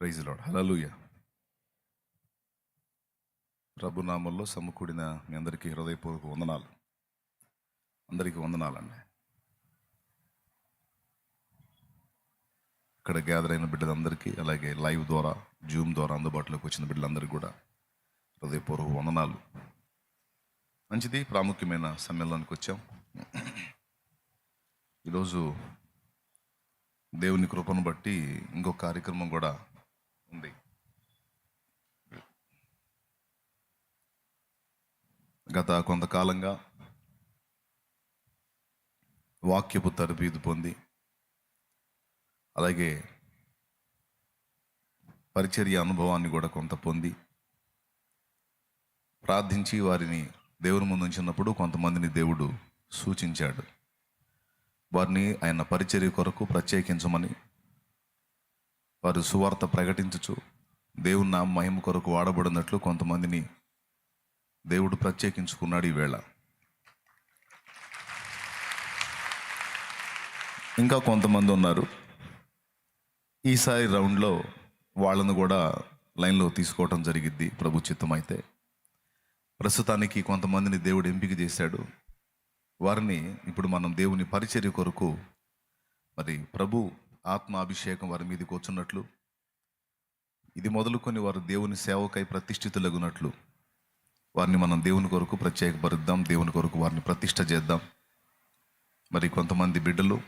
Praise lord హలలుయ ప్రభునామంలో సమకూడిన మీ అందరికీ హృదయపూర్వక వందనాలు. అందరికీ వందనాలండి. ఇక్కడ గ్యాదర్ అయిన బిడ్డలందరికీ అలాగే లైవ్ ద్వారా జూమ్ ద్వారా అందుబాటులోకి వచ్చిన బిడ్డలందరికీ కూడా హృదయపూర్వక వందనాలు. మంచిది ప్రాముఖ్యమైన సమ్మేళనానికి వచ్చాం. ఈరోజు దేవుని కృపను బట్టి ఇంకో కార్యక్రమం కూడా ఉంది. గత కొంతకాలంగా వాక్యపు తరబీదు పొంది అలాగే పరిచర్య అనుభవాన్ని కూడా కొంత పొంది ప్రార్థించి వారిని దేవుని ముందు ఉంచినప్పుడు కొంతమందిని దేవుడు సూచించాడు. వారిని ఆయన పరిచర్య కొరకు ప్రత్యేకించమని వారు సువార్త ప్రకటించుచు దేవుని నా మహిమ కొరకు వాడబడినట్లు కొంతమందిని దేవుడు ప్రత్యేకించుకున్నాడు ఈవేళ ఇంకా కొంతమంది ఉన్నారు. ఈసారి రౌండ్లో వాళ్ళను కూడా లైన్లో తీసుకోవటం జరిగిద్ది ప్రభు చిత్తమైతే. ప్రస్తుతానికి కొంతమందిని దేవుడు ఎంపిక చేశాడు. వారిని ఇప్పుడు మనం దేవుని పరిచర్య కొరకు మరి ప్రభు ఆత్మాభిషేకం వారి మీదకి కూర్చున్నట్లు ఇది మొదలుకొని వారు దేవుని సేవకై ప్రతిష్ఠితులగునట్లు. వారిని మనం దేవుని కొరకు ప్రత్యేకపరుద్దాం దేవుని కొరకు వారిని ప్రతిష్ట చేద్దాం. మరి కొంతమంది బిడ్డలు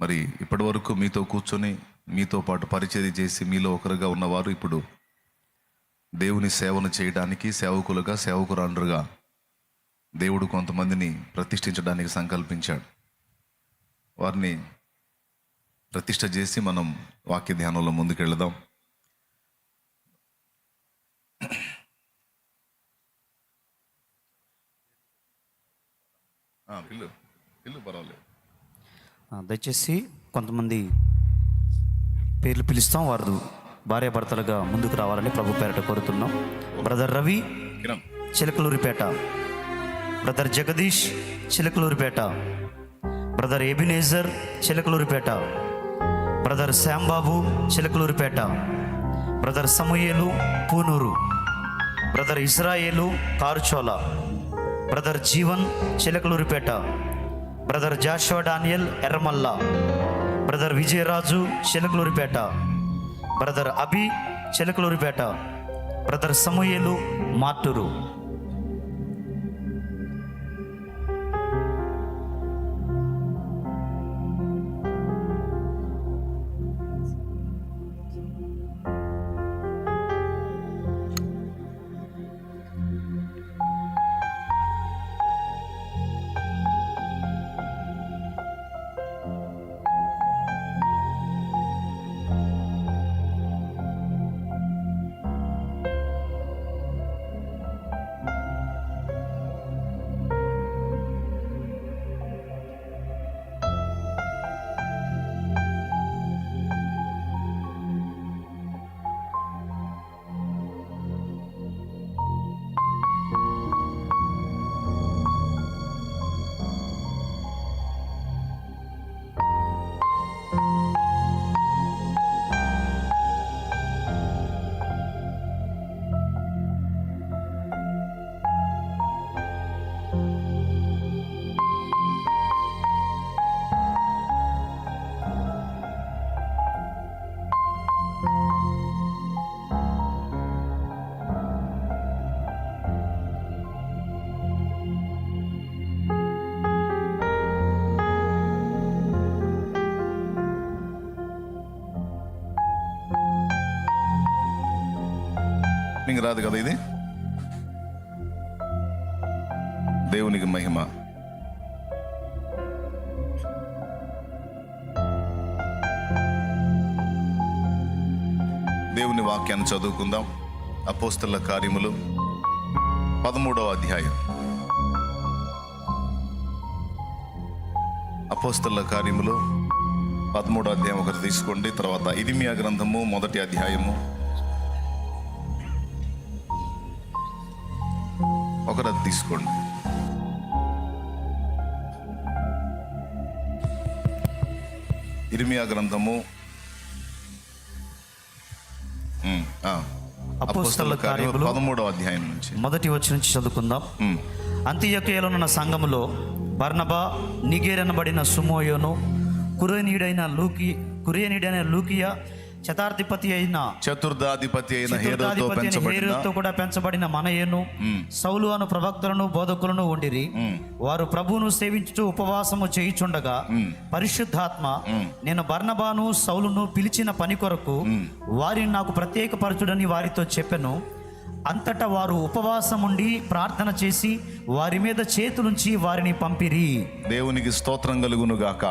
మరి ఇప్పటి వరకు మీతో కూర్చొని మీతో పాటు పరిచయం చేసి మీలో ఒకరుగా ఉన్నవారు ఇప్పుడు దేవుని సేవను చేయడానికి సేవకులుగా సేవకురాండ్రుగా దేవుడు కొంతమందిని ప్రతిష్ఠించడానికి సంకల్పించాడు. వారిని ప్రతిష్ఠ చేసి మనం వాక్య ధ్యానంలో ముందుకెళ్దాం. ఆ, పిల్లు పిల్లు పర్వాలేదు. ఆ, దయచేసి కొంతమంది పేర్లు పిలుస్తాం. వారు భార్యాభర్తలుగా ముందుకు రావాలని ప్రభు పేరట కోరుతున్నాం. Brother Ravi Chilakaluripet. Brother Jagadish Chilakaluripet. Brother Ebenezer Chilakaluripet. Brother Shyambabu Chilakaluripet brother Samuel Punuru brother Israel Karuchola brother Jeevan Chilakaluripet brother Joshua Daniel Erramalla brother Vijayaraju Chilakaluripet brother Abhi Chilakaluripet brother Samuel Maturu. రాదు కదా ఇది? దేవునికి మహిమ. దేవుని వాక్యాన్ని చదువుకుందాం. అపోస్తల కార్యములు పదమూడవ అధ్యాయం. అపోస్తల కార్యములు పదమూడో అధ్యాయం ఒకటి తీసుకోండి తర్వాత ఇరిమియా గ్రంథము మొదటి అధ్యాయము. తీసుకోండి. ఇరిమియా గ్రంథము. కార్యములు పదమూడవ అధ్యాయం నుంచి. మొదటి వచ్చి నుంచి చదువుకుందాం. ఉన్న సంఘములో బర్నబా నిగేరనబడిన సుమోయోను కురేనీడైన లూకి కురేనీడైన లూకియా శతాధిపతి అయిన చతుర్థాధిపతి అయిన హేరోతో కూడా పెంచబడిన మనయేను సౌలు అను ప్రవక్తలను బోధకులను ఉండిరి. వారు ప్రభువును సేవించుచు ఉపవాసము చేయుచుండగా పరిశుద్ధాత్మ నేను బర్నబాను సౌలును పిలిచిన పని కొరకు వారిని నాకు ప్రత్యేకపరచుడని వారితో చెప్పెను. అంతటా వారు ఉపవాసం ఉండి ప్రార్థన చేసి వారి మీద చేతులుంచి వారిని పంపిరి. దేవునికి స్తోత్రం కలుగును గాక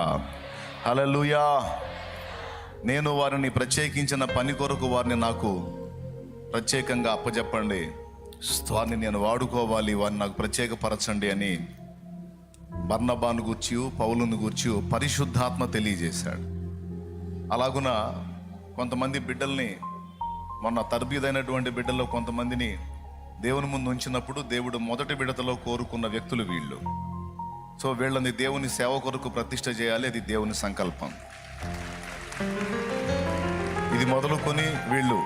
హల్లెలూయా. నేను వారిని ప్రత్యేకించిన పని కొరకు వారిని నాకు ప్రత్యేకంగా అప్పచెప్పండి వారిని నేను వాడుకోవాలి వారిని నాకు ప్రత్యేకపరచండి అని బర్ణబాను గూర్చి పౌలును గూర్చి పరిశుద్ధాత్మ తెలియజేశాడు. అలాగున కొంతమంది బిడ్డల్ని మొన్న తర్బీదైనటువంటి బిడ్డల్లో కొంతమందిని దేవుని ముందు ఉంచినప్పుడు దేవుడు మొదటి విడతలో కోరుకున్న వ్యక్తులు వీళ్ళు. సో వీళ్ళని దేవుని సేవ కొరకు ప్రతిష్ట చేయాలి అది దేవుని సంకల్పం. ఇది మొదలుకొని వీళ్ళు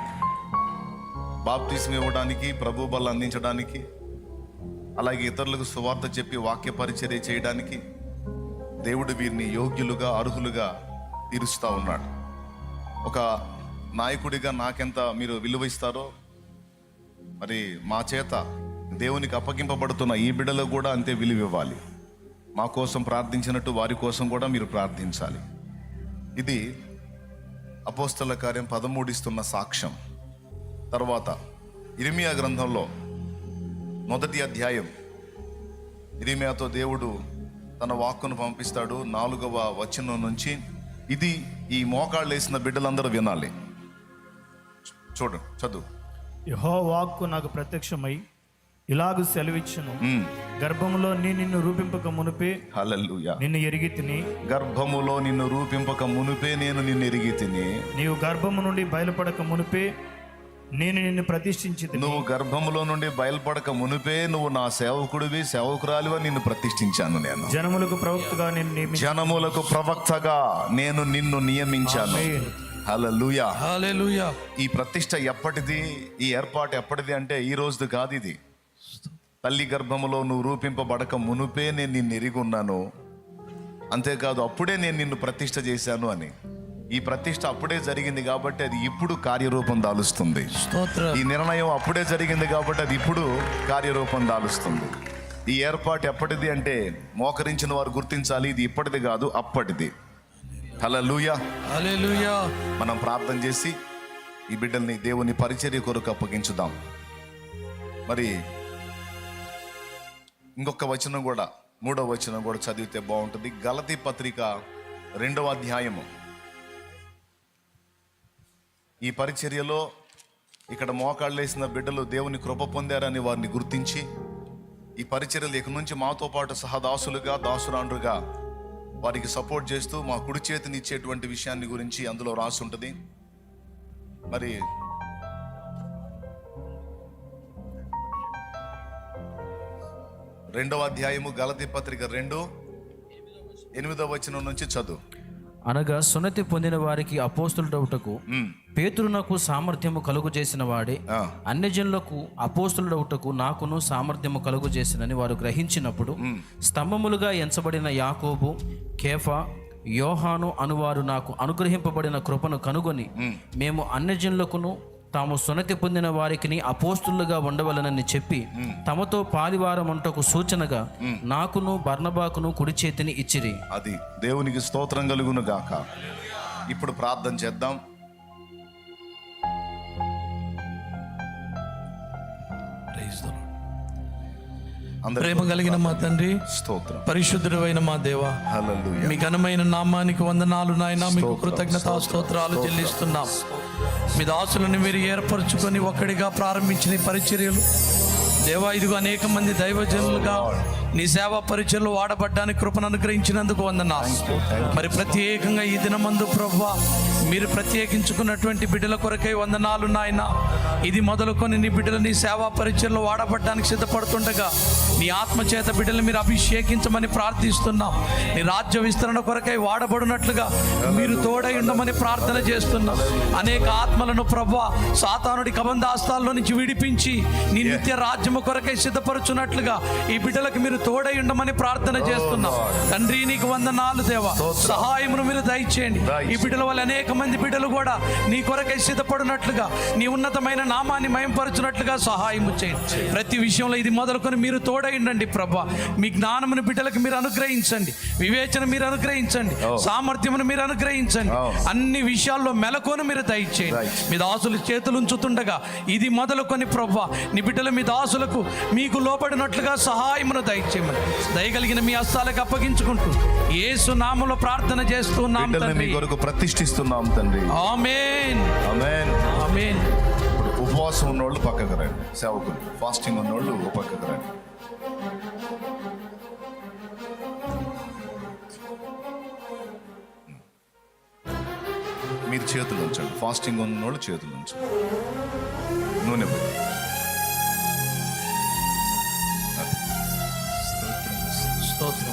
బాప్తీసం ఇవ్వడానికి ప్రభు బల అందించడానికి అలాగే ఇతరులకు సువార్త చెప్పి వాక్య పరిచర్య చేయడానికి దేవుడు వీరిని యోగ్యులుగా అర్హులుగా తీరుస్తూ ఉన్నాడు. ఒక నాయకుడిగా నాకెంత మీరు విలువ ఇస్తారో మరి మా చేత దేవునికి అప్పగింపబడుతున్న ఈ బిడలో కూడా అంతే విలువ ఇవ్వాలి మా కోసం ప్రార్థించినట్టు వారి కోసం కూడా మీరు ప్రార్థించాలి. ఇది అపోస్తల కార్యం పదమూడిస్తున్న సాక్ష్యం. తర్వాత ఇరిమియా గ్రంథంలో మొదటి అధ్యాయం. ఇరిమియాతో దేవుడు తన వాక్కును పంపిస్తాడు. నాలుగవ వచనం నుంచి ఇది ఈ మోకాళ్ళు వేసిన బిడ్డలందరూ వినాలి. చూడు చదువు. యహో వాక్కు నాకు ప్రత్యక్షమై ఇలాగు సెలవిచ్చును. గర్భములో నీ నిన్ను రూపింపక మునిపే. హల్లెలూయా. నిన్ను ఎరిగి తిని. గర్భములో నిన్ను రూపింపక మునుపే నేను నిన్ను ఎరిగి తిని. నీవు గర్భము నుండి బయలుపడక మునిపే నేను నిన్ను ప్రతిష్ఠించి నువ్వు గర్భములో నుండి బయలుపడక మునిపే నువ్వు నా సేవకుడివి సేవకురాలివా నిన్ను ప్రతిష్ఠించాను నేను. జనములకు ప్రవక్తగా నేను జనములకు ప్రవక్తగా నేను నిన్ను నియమించాను. హల్లెలూయా. హల్లెలూయా. ఈ ప్రతిష్ట ఎప్పటిది ఈ ఏర్పాటు ఎప్పటిది అంటే ఈ రోజుది కాదు ఇది. తల్లి గర్భములో నువ్వు రూపింపబడక మునుపే నేను నిన్ను ఎరిగి ఉన్నాను. అంతేకాదు అప్పుడే నేను నిన్ను ప్రతిష్ట చేశాను అని. ఈ ప్రతిష్ట అప్పుడే జరిగింది కాబట్టి అది ఇప్పుడు కార్యరూపం దాలుస్తుంది. ఈ నిర్ణయం అప్పుడే జరిగింది కాబట్టి అది ఇప్పుడు కార్యరూపం దాలుస్తుంది. ఈ ఏర్పాటు ఎప్పటిది అంటే మోకరించిన వారు గుర్తించాలి ఇది ఇప్పటిది కాదు అప్పటిది. హల్లెలూయా. మనం ప్రార్థన చేసి ఈ బిడ్డల్ని దేవుని పరిచర్య కొరకు అప్పగించుదాం. మరి ఇంకొక వచనం కూడా మూడవ వచనం కూడా చదివితే బాగుంటుంది. గలతి పత్రిక రెండవ అధ్యాయము. ఈ పరిచర్యలో ఇక్కడ మోకాళ్ళేసిన బిడ్డలు దేవుని కృప పొందారని వారిని గుర్తించి ఈ పరిచర్యలు ఇక నుంచి మాతో పాటు సహదాసులుగా దాసురాండ్రుగా వారికి సపోర్ట్ చేస్తూ మా కుడి చేతిని ఇచ్చేటువంటి విషయాన్ని గురించి అందులో రాసి ఉంటుంది మరి రెండవ అధ్యాయము గలతి పత్రిక రెండు ఎనిమిదవ వచనం నుంచి చదువు. అనగా సున్నతి పొందిన వారికి అపోస్తులుడవుటకు పేతురునకు సామర్థ్యము కలుగు చేసిన వాడే ఆ, అన్యజనులకు అపోస్తులుడవుటకు నాకును సామర్థ్యము కలుగు చేసినని వారు గ్రహించినప్పుడు స్తంభములుగా ఎంచబడిన యాకోబు కేఫా యోహాను అనువారు నాకు అనుగ్రహింపబడిన కృపను కనుగొని మేము అన్యజనులకును తాము సున్నతి పొందిన వారికి అపోస్తులుగా ఉండవలనని చెప్పి తమతో పాలివారమంటకు సూచనగా నాకును బర్నబాకును కుడి చేతిని ఇచ్చిరి. అది దేవునికి స్తోత్రం కలుగును గాక. ఇప్పుడు ప్రార్థన చేద్దాం. ప్రేమ కలిగిన మా తండ్రి స్తోత్రం. పరిశుద్ధుడైన మా దేవ హల్లెలూయా. మీ ఘనమైన నామానికి వందనాలు నాయన మీకు కృతజ్ఞత స్తోత్రాలు చెల్లిస్తున్నాం. మీ దాసులను మీరు ఏర్పరచుకొని ఒక్కడిగా ప్రారంభించిన పరిచర్యలు. దేవా ఇదిగో అనేక మంది దైవజనులుగా నీ సేవా పరిచయలు వాడబడ్డానికి కృపను అనుగ్రహించినందుకు వందనాలు. మరి ప్రత్యేకంగా ఈ దినమందు ప్రభా మీరు ప్రత్యేకించుకున్నటువంటి బిడ్డల కొరకై వందనాలు నాయన. ఇది మొదలుకొని నీ బిడ్డలు నీ సేవా పరిచయలు వాడబడ్డానికి సిద్ధపడుతుండగా నీ ఆత్మ చేత బిడ్డలు మీరు అభిషేకించమని ప్రార్థిస్తున్నాం. నీ రాజ్య విస్తరణ కొరకై వాడబడినట్లుగా మీరు తోడై ఉండమని ప్రార్థన చేస్తున్నాం. అనేక ఆత్మలను ప్రభు సాతానుడి కబంధాస్తాల్లో నుంచి విడిపించి నీ నిత్య రాజ్యము కొరకై సిద్ధపరచున్నట్లుగా ఈ బిడ్డలకు మీరు తోడై ఉండమని ప్రార్థన చేస్తున్నాం. తండ్రి నీకు వందనాలు దేవా. సహాయమును మీరు దయచేయండి. ఈ బిడ్డల వల్ల అనేక మంది బిడ్డలు కూడా నీ కొరకై సిద్ధపడినట్లుగా నీ ఉన్నతమైన నామాన్ని మయంపరచున్నట్లుగా సహాయము చేయండి. ప్రతి విషయంలో ఇది మొదలుకొని మీరు తోడైండండి ప్రభా. మీ జ్ఞానమును బిడ్డలకు మీరు అనుగ్రహించండి. వివేచన మీరు అనుగ్రహించండి. సామర్థ్యమును మీరు అనుగ్రహించండి. అన్ని విషయాల్లో మెలకును మీరు దయచేయండి. మీ దాసులు చేతులు ఉంచుతుండగా ఇది మొదలుకొని ప్రభా నీ బిడ్డల మీ దాసులకు మీకు లోపడినట్లుగా సహాయమును దయచేయమని. దయగలిగిన మీ హస్తాలకు అప్పగించుకుంటూ యేసు నామములో ప్రార్థన చేస్తున్నాం మీ కొరకు ప్రతిష్ఠిస్తున్నాం తండ్రి. ఆమేన్. ఆమేన్. ఆమేన్ ఇప్పుడు ఉపవాసం ఉన్నోళ్ళు పక్కకు రండి. సేవకులు. ఫాస్టింగ్ ఉన్నోళ్ళు ఓ పక్కకు రండి. మీరు చేతులు ఉంచండి. ఫాస్టింగ్ ఉన్నోళ్ళు చేతులు ఉంచండి. నూనె స్తోత్రం.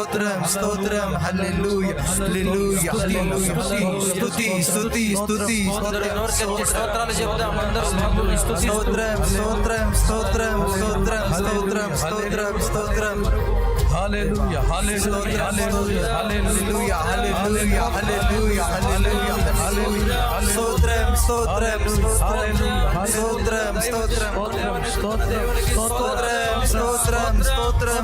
స్తోత్రం హల్లెలూయా హల్లెలూయా హల్లెలూయా స్తుతి స్తుతి స్తుతి స్తోత్రాలు చెప్దాం అందరూ స్తోత్రం స్తోత్రం స్తోత్రం స్తోత్రం స్తోత్రం స్తోత్రం స్తోత్రం హల్లెలూయా హల్లెలూయా హల్లెలూయా హల్లెలూయా హల్లెలూయా హల్లెలూయా హల్లెలూయా హల్లెలూయా స్తోత్రం స్తోత్రం స్తోత్రం స్తోత్రం స్తోత్రం స్తోత్రం స్తోత్రం స్తోత్రం స్తోత్రం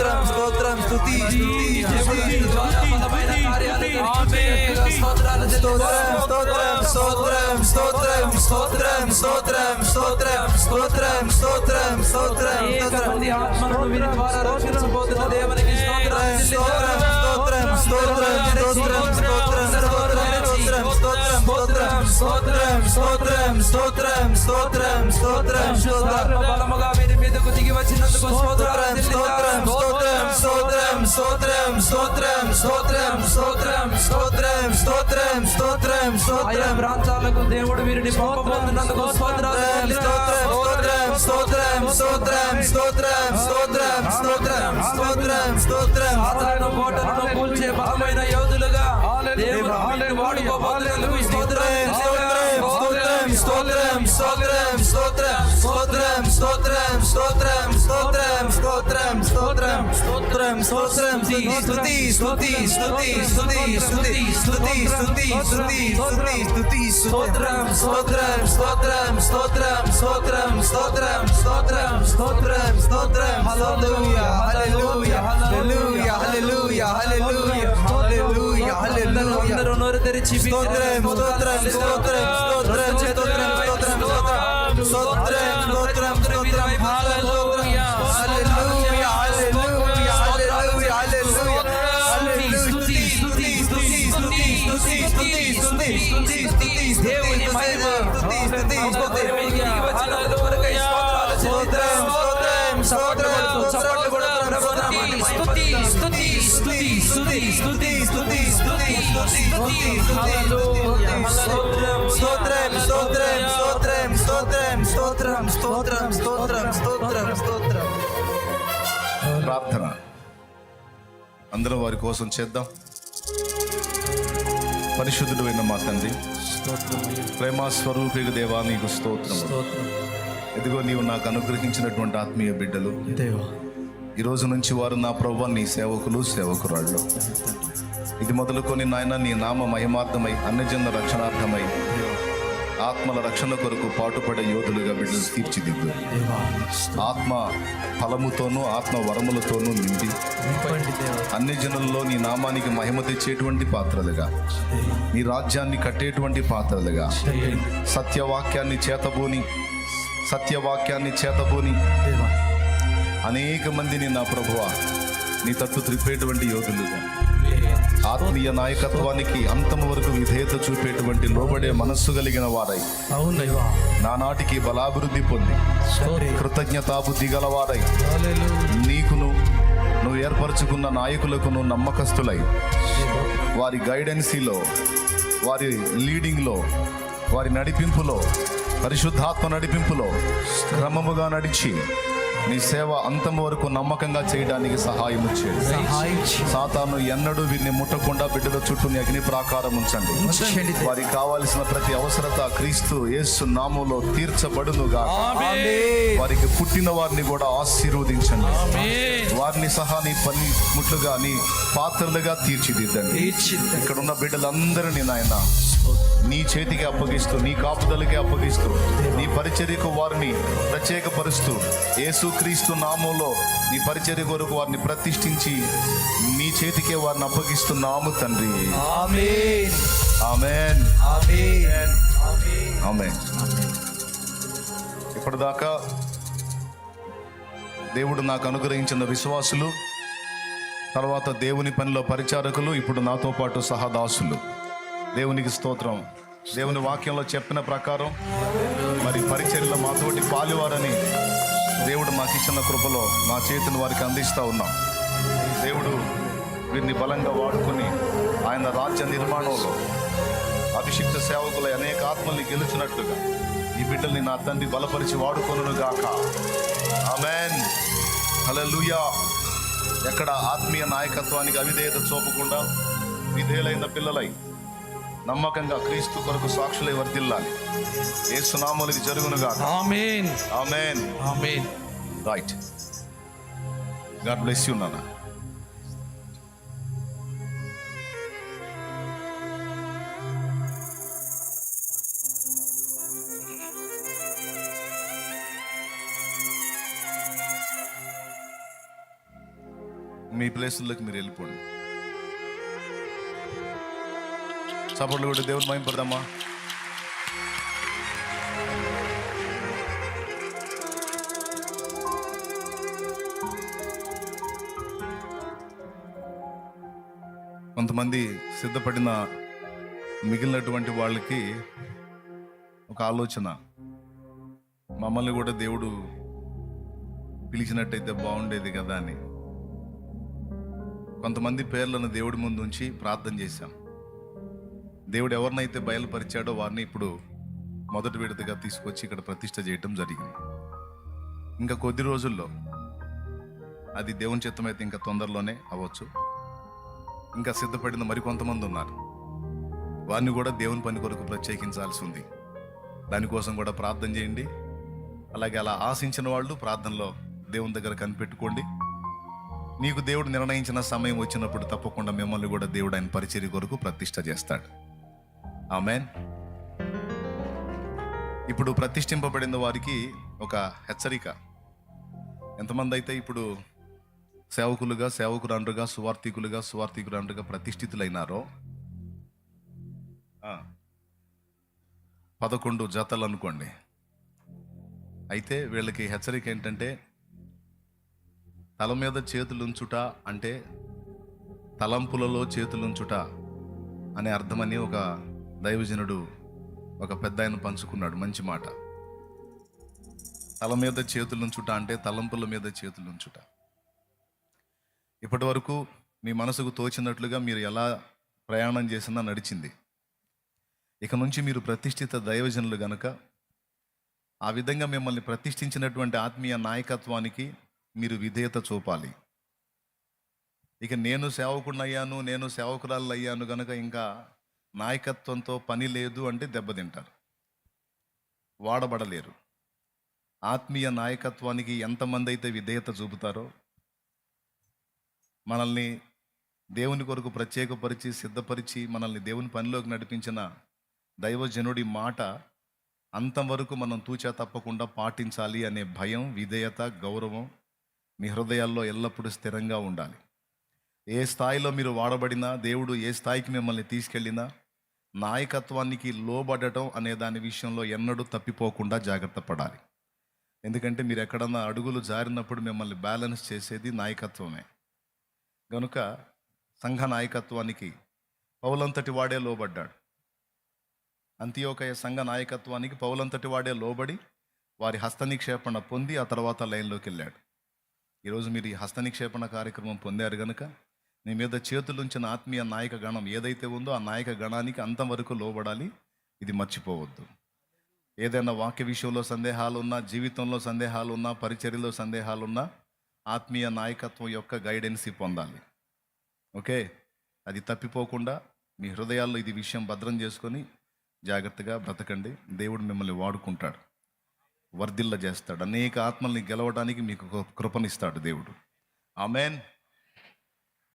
స్తోత్రం స్తోత్రం స్తోత్రం స్తుతి స్తుతి స్తోత్రం స్తోత్రం స్తోత్రం స్తోత్రం స్తోత్రం స్తోత్రం స్తోత్రం స్తోత్రం స్తోత్రం స్తోత్రం స్తోత్రం దేవునికి స్తోత్రం స్తోత్రం స్తోత్రం స్తోత్రం స్తోత్రం స్తోత్రం స్తోత్రం స్తోత్రం స్తోత్రం స్తోత్రం స్తోత్రం స్తోత్రం స్తోత్రం బలముగా వీరి మీదకు దిగి వచ్చినందుకు స్తోత్రం స్తోత్రం స్తోత్రం స్తోత్రం స్తోత్రం స్తోత్రం స్తోత్రం స్తోత్రం స్తోత్రం స్తోత్రం స్తోత్రం ప్రాంతాలకు దేవుడు వీరిని పంపబోతున్నందుకు స్తోత్రాలు స్తోత్రం స్తోత్రం స్తోత్రం స్తోత్రం స్తోత్రం స్తోత్రం స్తోత్రం స్తోత్రం సాతాను కోటలను కూల్చే బలమైన యోధులుగా దేవుడు వాడుకోబోతున్నందుకు స్తోత్రం స్తోత్రం స్తోత్రం స్తోత్రం స్తోత్రం స్తోత్రం స్తోత్రం స్తోత్రం స్తోత్రం స్తోత్రం స్తోత్రం స్తోత్రం స్తుతి స్తుతి స్తుతి స్తుతి స్తుతి స్తుతి స్తుతి స్తుతి స్తుతి స్తుతి స్తోత్రం స్తోత్రం స్తోత్రం స్తోత్రం స్తోత్రం స్తోత్రం స్తోత్రం స్తోత్రం స్తోత్రం హల్లెలూయా హల్లెలూయా హల్లెలూయా హల్లెలూయా హల్లెలూయా హల్లెలూయా హల్లెలూయా అందరూ నోరు తెరిచి స్తోత్రం స్తోత్రం స్తోత్రం స్తోత్రం ప్రార్థన. అందరం వారి కోసం చేద్దాం. పరిశుద్ధుడు విన్న మా తండ్రి. ప్రేమ స్వరూపిక దేవా నీకు స్తోత్రం. ఇదిగో నీవు నాకు అనుగ్రహించినటువంటి ఆత్మీయ బిడ్డలు. దేవా. ఈ రోజు నుంచి వారు నా ప్రభు నీ సేవకులు సేవకురాళ్ళు. ఇది మొదలుకొని నాయన నీ నామ మహిమార్థమై అన్యజన రక్షణార్థమై ఆత్మల రక్షణ కొరకు పాటుపడే యోధులుగా బిడ్డలు తీర్చిదిద్దు. ఆత్మ ఫలముతోనూ ఆత్మ వరములతోనూ నిండి అన్ని జనుల్లో నీ నామానికి మహిమ తెచ్చేటువంటి పాత్రలుగా నీ రాజ్యాన్ని కట్టేటువంటి పాత్రలుగా సత్యవాక్యాన్ని చేతబోని సత్యవాక్యాన్ని చేతబోని దేవా అనేక మందిని నా ప్రభువ నీ తట్టు త్రిప్పేటువంటి యోధులుగా ఆత్మీయ నాయకత్వానికి అంతము వరకు విధేయత చూపేటువంటి లోబడే మనస్సు కలిగిన వారై. నానాటికి బలాభివృద్ధి పొంది. కృతజ్ఞతాబుద్ధి గలవారై నీకును నువ్వు ఏర్పరచుకున్న నాయకులకును నమ్మకస్తులై. వారి గైడెన్సీలో వారి లీడింగ్లో వారి నడిపింపులో పరిశుద్ధాత్మ నడిపింపులో క్రమముగా నడిచి నీ సేవ అంతం వరకు నమ్మకంగా చేయడానికి సహాయం చేయండి. సాతాను ఎన్నడూ వీరిని ముట్టకుండా బిడ్డల చుట్టూ అగ్ని ప్రాకారం ఉంచండి. వారికి కావాల్సిన ప్రతి అవసరత క్రీస్తు యేసు నామంలో తీర్చబడునుగా వారికి పుట్టిన వారిని కూడా ఆశీర్వదించండి. వారిని సహా నీ పని ముట్లుగా నీ పాత్రలుగా తీర్చిదిద్దండి. ఇక్కడ ఉన్న బిడ్డలందరినీ నాయన నీ చేతికి అప్పగిస్తూ నీ కాపుదలకి అప్పగిస్తూ నీ పరిచర్యకు వారిని ప్రత్యేకపరుస్తూ యేసుక్రీస్తు నామంలో నీ పరిచర్య కొరకు వారిని ప్రతిష్ఠించి నీ చేతికే వారిని అప్పగిస్తున్నాము తండ్రి. ఆమేన్. ఆమెన్. ఆమేన్. ఆమెన్. ఇప్పటిదాకా దేవుడు నాకు అనుగ్రహించిన విశ్వాసులు తర్వాత దేవుని పనిలో పరిచారకులు ఇప్పుడు నాతో పాటు సహదాసులు. దేవునికి స్తోత్రం. దేవుని వాక్యంలో చెప్పిన ప్రకారం మరి పరిచర్యలో మాతోటి పాలువారని దేవుడు మాకు ఇచ్చిన కృపలో మా చేతిని వారికి అందిస్తూ ఉన్నాం. దేవుడు వీరిని బలంగా వాడుకొని ఆయన రాజ్య నిర్మాణంలో అభిషిక్త సేవకుల అనేక ఆత్మల్ని గెలిచినట్లుగా ఈ బిడ్డల్ని నా తండ్రి బలపరిచి వాడుకొనుగాక ఆమెన్. లూయా ఎక్కడ ఆత్మీయ నాయకత్వానికి అవిధేయత చూపకుండా విధేయులైన పిల్లలై నమ్మకంగా క్రీస్తు కొరకు సాక్షులై వర్దిల్లాలి ఏ సునామలు ఇది జరుగునుగా amen. Amen. Amen. Right God bless you నాన్న. మీ ప్లేసుల్లోకి మీరు వెళ్ళిపోండి. సపోర్ట్లు కూడా దేవుడు మహింపడదామా కొంతమంది సిద్ధపడిన మిగిలినటువంటి వాళ్ళకి ఒక ఆలోచన. మమ్మల్ని కూడా దేవుడు పిలిచినట్టయితే బాగుండేది కదా అని. కొంతమంది పేర్లను దేవుడి ముందు ఉంచి ప్రార్థన చేశాం. దేవుడు ఎవరినైతే బయలుపరిచాడో వారిని ఇప్పుడు మొదటి విడతగా తీసుకొచ్చి ఇక్కడ ప్రతిష్ట చేయటం జరిగింది. ఇంకా కొద్ది రోజుల్లో అది దేవుని చిత్తమైతే ఇంకా తొందరలోనే అవ్వచ్చు. ఇంకా సిద్ధపడిన మరికొంతమంది ఉన్నారు. వారిని కూడా దేవుని పని కొరకు ప్రత్యేకించాల్సి ఉంది. దానికోసం కూడా ప్రార్థన చేయండి. అలాగే అలా ఆశించిన వాళ్ళు ప్రార్థనలో దేవుని దగ్గర కనిపెట్టుకోండి. నీకు దేవుడు నిర్ణయించిన సమయం వచ్చినప్పుడు తప్పకుండా మిమ్మల్ని కూడా దేవుడు ఆయన పరిచర్య కొరకు ప్రతిష్ట చేస్తాడు. ఆమెన్. ఇప్పుడు ప్రతిష్ఠింపబడిన వారికి ఒక హెచ్చరిక. ఎంతమంది అయితే ఇప్పుడు సేవకులుగా సేవకురాండ్రుగా సువార్థికులుగా సువార్థికురాండ్రుగా ప్రతిష్ఠితులైనారో పదకొండు జతలు అనుకోండి. అయితే వీళ్ళకి హెచ్చరిక ఏంటంటే తల మీద చేతులుంచుట అంటే తలంపులలో చేతులుంచుట అనే అర్థమని ఒక దైవజనుడు ఒక పెద్ద ఆయన పంచుకున్నాడు. మంచి మాట. తల మీద చేతులుంచుట అంటే తలంపుల మీద చేతులుంచుట. ఇప్పటి వరకు మీ మనసుకు తోచినట్లుగా మీరు ఎలా ప్రయాణం చేసినా నడిచింది. ఇక నుంచి మీరు ప్రతిష్ఠిత దైవజనులు గనక ఆ విధంగా మిమ్మల్ని ప్రతిష్ఠించినటువంటి ఆత్మీయ నాయకత్వానికి మీరు విధేయత చూపాలి. ఇక నేను సేవకుడినయ్యాను నేను సేవకురాలు అయ్యాను గనక ఇంకా నాయకత్వంతో పని లేదు అంటే దెబ్బతింటారు. వాడబడలేరు. ఆత్మీయ నాయకత్వానికి ఎంతమంది అయితే విధేయత చూపుతారో మనల్ని దేవుని కొరకు ప్రత్యేకపరిచి సిద్ధపరిచి మనల్ని దేవుని పనిలోకి నడిపించిన దైవజనుడి మాట అంతవరకు మనం తూచా తప్పకుండా పాటించాలి అనే భయం విధేయత గౌరవం మీ హృదయాల్లో ఎల్లప్పుడూ స్థిరంగా ఉండాలి. ఏ స్థాయిలో మీరు వాడబడినా దేవుడు ఏ స్థాయికి మిమ్మల్ని తీసుకెళ్ళినా నాయకత్వానికి లోబడటం అనే దాని విషయంలో ఎన్నడూ తప్పిపోకుండా జాగ్రత్త పడాలి. ఎందుకంటే మీరు ఎక్కడన్నా అడుగులు జారినప్పుడు మిమ్మల్ని బ్యాలెన్స్ చేసేది నాయకత్వమే. కనుక సంఘ నాయకత్వానికి పౌలంతటి వాడే లోబడ్డాడు. అంత్యోకయ సంఘ నాయకత్వానికి పౌలంతటి వాడే లోబడి వారి హస్తనిక్షేపణ పొంది ఆ తర్వాత లైన్లోకి వెళ్ళాడు ఈరోజు మీరు ఈ హస్తనిక్షేపణ కార్యక్రమం పొందారు కనుక నీ మీద చేతులుంచిన ఆత్మీయ నాయక గణం ఏదైతే ఉందో ఆ నాయక గణానికి అంతవరకు లోబడాలి. ఇది మర్చిపోవద్దు. ఏదైనా వాక్య విషయంలో సందేహాలు ఉన్నా జీవితంలో సందేహాలు ఉన్నా పరిచర్యలో సందేహాలున్నా ఆత్మీయ నాయకత్వం యొక్క గైడెన్సీ పొందాలి. ఓకే? అది తప్పిపోకుండా మీ హృదయాల్లో ఇది విషయం భద్రం చేసుకొని జాగ్రత్తగా బ్రతకండి. దేవుడు మిమ్మల్ని వాడుకుంటాడు. వర్ధిల్ల చేస్తాడు అనేక ఆత్మల్ని గెలవడానికి మీకు కృపనిస్తాడు దేవుడు. ఆమెన్.